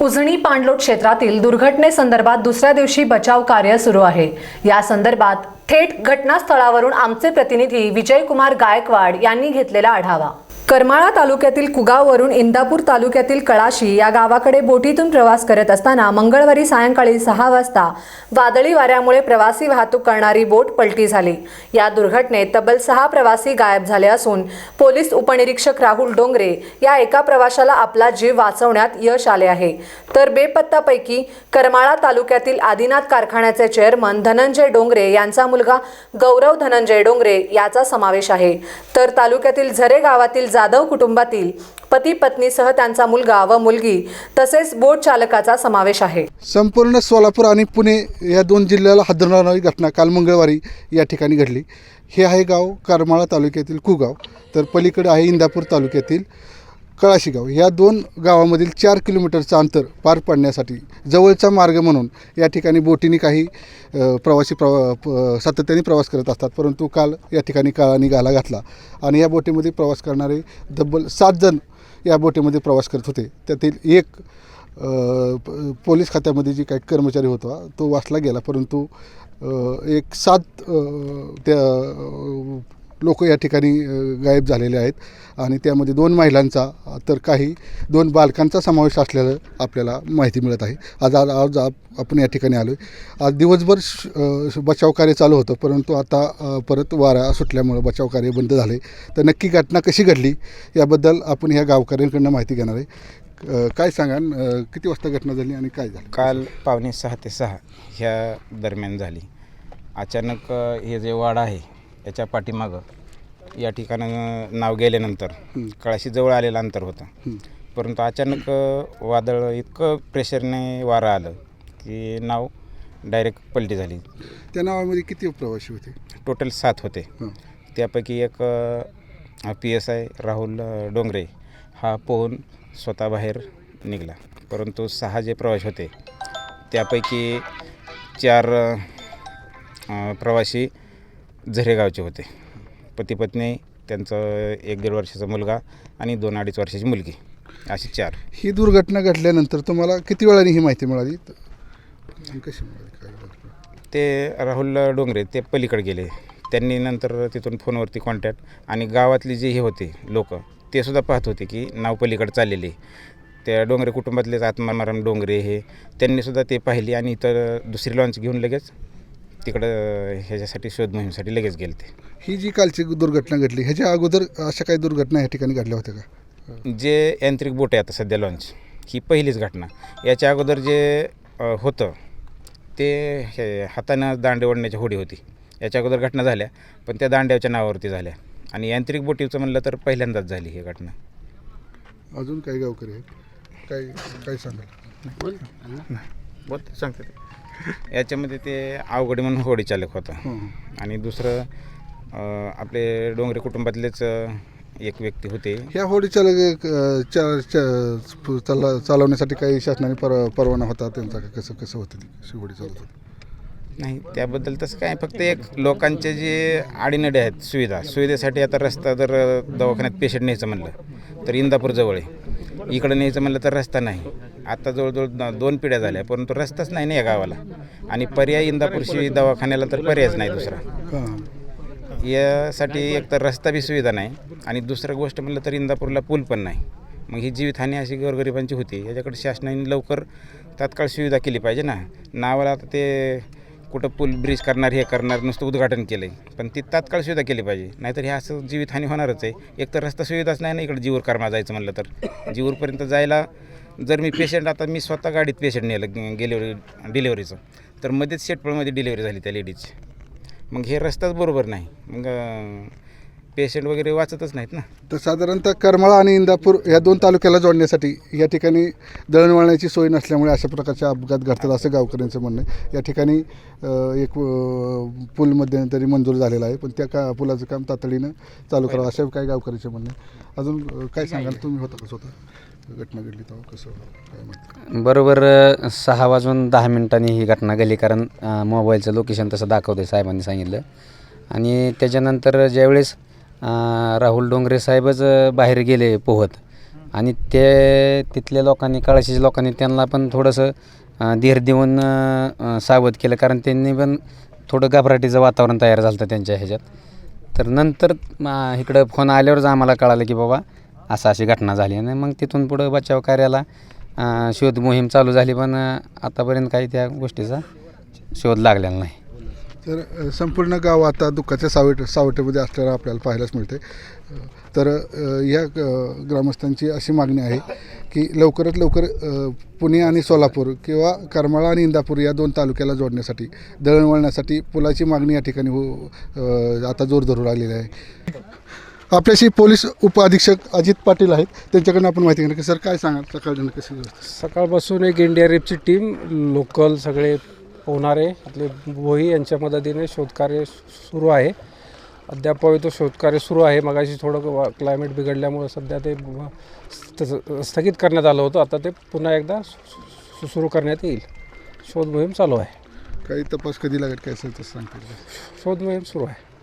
उजणी पाणलोट क्षेत्रातील दुर्घटनेसंदर्भात दुसऱ्या दिवशी बचाव कार्य सुरू आहे. या संदर्भात थेट घटनास्थळावरून आमचे प्रतिनिधी विजयकुमार गायकवाड यांनी घेतलेला आढावा. करमाळा तालुक्यातील कुगाववरून इंदापूर तालुक्यातील कळाशी या गावाकडे बोटीतून प्रवास करत असताना मंगळवारी सायंकाळी सहा वाजता वादळी वाऱ्यामुळे प्रवासी वाहतूक करणारी बोट पलटी झाली. या दुर्घटनेत तब्बल सहा प्रवासी गायब झाले असून पोलीस उपनिरीक्षक राहुल डोंगरे या एका प्रवाशाला आपला जीव वाचवण्यात यश आले आहे. तर बेपत्तापैकी करमाळा तालुक्यातील आदिनाथ कारखान्याचे चेअरमन धनंजय डोंगरे यांचा मुलगा गौरव धनंजय डोंगरे याचा समावेश आहे. तर तालुक्यातील झरे गावातील जाधव कुटुंबातील पती पत्नीसह त्यांचा मुलगा व मुलगी तसेच बोट चालकाचा समावेश आहे. संपूर्ण सोलापूर आणि पुणे या दोन जिल्ह्याला हादरणारी घटना काल मंगळवारी या ठिकाणी घडली. हे आहे गाव करमाळा तालुक्यातील कुगाव. तर पलीकडे आहे इंदापूर तालुक्यातील कळाशीगाव या दोन गावामधील चार किलोमीटरचं अंतर पार पाडण्यासाठी जवळचा मार्ग म्हणून या ठिकाणी बोटीने काही प्रवासी प्रवा प- सातत्याने प्रवास करत असतात. परंतु काल या ठिकाणी काळाने गाला घातला आणि या बोटीमध्ये प्रवास करणारे तब्बल सात जण या बोटीमध्ये प्रवास करत होते. त्यातील एक पोलीस खात्यामध्ये जी काही कर्मचारी होता तो वाचला गेला. परंतु एक सात त्या लोक या ठिकाणी गायब झालेले आहेत. आणि त्यामध्ये दोन महिलांचा तर काही दोन बालकांचा समावेश असलेलं आपल्याला माहिती मिळत आहे. आज आज आज आपण या ठिकाणी आलो आहे आज दिवसभर श- बचाव कार्य चालू होतं. परंतु आता परत वारा सुटल्यामुळं बचाव कार्य बंद झाले. तर नक्की घटना कशी घडली याबद्दल आपण ह्या गावकऱ्यांकडनं माहिती घेणार आहे. काय सांगा किती वाजता घटना झाली आणि काय झालं? काल पावणे सहा ते सहा ह्या दरम्यान झाली. अचानक हे जे वाडा आहे याच्या पाठीमागं या ठिकाणं नाव गेल्यानंतर. कळाशी जवळ आलेलं अंतर होतं. परंतु अचानक वादळ इतकं प्रेशरने वारं आलं की नाव डायरेक्ट पलटी झाली त्या नावामध्ये किती प्रवासी होते टोटल सात होते. त्यापैकी एक P S I Rahul Dongre हा पोहून स्वतः बाहेर निघाला परंतु सहा जे प्रवासी होते त्यापैकी चार प्रवासी झरेगावचे होते. पती पत्नी त्यांचं एक दीड वर्षाचा मुलगा आणि दोन अडीच वर्षाची मुलगी. अशी चार. ही दुर्घटना घडल्यानंतर तुम्हाला किती वेळाने ही माहिती मिळाली? आणि कशी मिळाली? काय? ते राहुल डोंगरे ते पलीकडे गेले. त्यांनी नंतर तिथून फोनवरती कॉन्टॅक्ट आणि गावातली जे हे होते लोक ते सुद्धा पाहत होते की नाव पलीकडे चाललेले. त्या डोंगरे कुटुंबातलेच आत्माराम डोंगरे हे त्यांनीसुद्धा ते पाहिली आणि इथं दुसरी लॉन्च घेऊन लगेच तिकडं ह्याच्यासाठी शोध मोहिमेसाठी लगेच गेले ते. ही जी कालची दुर्घटना घडली ह्याच्या अगोदर अशा काही दुर्घटना या ठिकाणी घडल्या होत्या का? जे यांत्रिक बोट आहे आता सध्या लॉन्च ही पहिलीच घटना. याच्या अगोदर जे अ, होतं ते हे हातानं दांडे ओढण्याची होडी होती. याच्या अगोदर घटना झाल्या पण त्या दांड्याच्या नावावरती झाल्या. आणि यांत्रिक बोटीचं म्हणलं तर पहिल्यांदाच झाली ही घटना. अजून काही गावकरी आहेत? काय काय सांगाल? बोल सांगते. याच्यामध्ये ते अवघडी म्हणून होडी चालक होता. आणि दुसरं अ, आपले डोंगरे कुटुंबातलेच अ, एक व्यक्ती होते. ह्या होडी चालक अ, चा- चा- चाला चालवण्यासाठी काही शासनाने पर परवाना होता त्यांचा का? कसं कसं होतं ती? कशी होडी चालवत होती? नाही त्याबद्दल तसं काय फक्त एक लोकांचे जे आडीनडे आहेत सुविधा. सुविधेसाठी आता रस्ता जर दवाखान्यात पेशंट न्यायचं म्हणलं तर इंदापूर जवळ आहे. इकडं न्यायचं म्हणलं तर रस्ता नाही. आता जवळजवळ दोन पिढ्या झाल्या परंतु रस्ताच नाही ना या गावाला. आणि पर्याय इंदापूरशी दवाखान्याला तर पर्यायच नाही दुसरा. यासाठी एक तर रस्ता बी सुविधा नाही आणि दुसरं गोष्ट म्हणलं तर इंदापूरला पूल पण नाही. मग ही जीवितहानी अशी गोरगरिबांची होती. याच्याकडे शासनाने लवकर तात्काळ सुविधा केली पाहिजे ना. नावाला आता ते कुठं पूल ब्रिज करणार हे करणार नुसतं उद्घाटन केलं आहे पण ती तात्काळ सुविधा केली पाहिजे. नाहीतर हे असं जीवितहानी होणारच आहे. एक तर रस्ता सुविधाच नाही ना इकडे जीवर कर्मा जायचं म्हणलं तर. जीवरपर्यंत जायला जर मी पेशंट आता मी स्वतः गाडीत पेशंट नेलं गेलेवरी डिलेवरीचं तर मध्येच शेटपळमध्ये डिलेवरी झाली त्या लेडीजची मग हे रस्ताच बरोबर नाही. मग पेशंट वगैरे वाचतच नाहीत ना. तर साधारणतः करमाळा आणि इंदापूर या दोन तालुक्याला जोडण्यासाठी या ठिकाणी दळणवळणाची सोय नसल्यामुळे अशा प्रकारचे अपघात घडतात असं गावकऱ्यांचं म्हणणं आहे. या ठिकाणी एक पूल मध्यंतरी मंजूर झालेला आहे. पण त्या का पुलाचं काम तातडीनं चालू करावं असं काही गावकऱ्यांचे म्हणणं आहे. अजून काय सांगाल? तुम्ही होता का स्वतः? घटना घडली तेव्हा कसं काय बरोबर सहा वाजून दहा मिनिटांनी ही घटना घडली. कारण मोबाईलचं लोकेशन तसं दाखवते साहेबांनी सांगितलं. आणि त्याच्यानंतर ज्यावेळेस राहुल डोंगरे साहेबच बाहेर गेले पोहत. आणि ते तिथल्या लोकांनी कळशीच्या लोकांनी त्यांना पण थोडंसं धीर देऊन सावध केलं. कारण त्यांनी पण थोडं घबराटीचं वातावरण तयार झालं होतं त्यांच्या ह्याच्यात. तर नंतर इकडं फोन आल्यावरच आम्हाला कळालं की बाबा असं अशी घटना झाली. आणि मग तिथून पुढं बचाव कार्याला शोध मोहीम चालू झाली. पण आतापर्यंत काही त्या गोष्टीचा शोध लागलेला नाही. तर संपूर्ण गाव आता दुःखाच्या सावट सावटेमध्ये असल्याला आपल्याला पाहायलाच मिळते तर या ग्रामस्थांची अशी मागणी आहे की लवकरात लवकर पुणे आणि सोलापूर किंवा करमाळा आणि इंदापूर या दोन तालुक्याला जोडण्यासाठी दळणवळण्यासाठी पुलाची मागणी या ठिकाणी हो आता जोर धरू लागलेली आहे. आपल्याशी पोलीस उपअधीक्षक अजित पाटील आहेत. त्यांच्याकडनं आपण माहिती घेणार की सर काय सांगाल? सकाळ कशी सकाळपासून एक इंडिया रेपची टीम लोकल सगळे पोहणारे आपले भोई यांच्या मदतीने शोधकार्य सुरू आहे. अद्याप तो शोधकार्य सुरू आहे. मगाशी थोडं क्लायमेट बिघडल्यामुळे सध्या ते स्थगित करण्यात आलं होतं. आता ते पुन्हा एकदा सुरू करण्यात येईल. शोध मोहीम चालू आहे. काही तपास कधी लागेल? काय असेल सांगता शोध मोहीम सुरू आहे.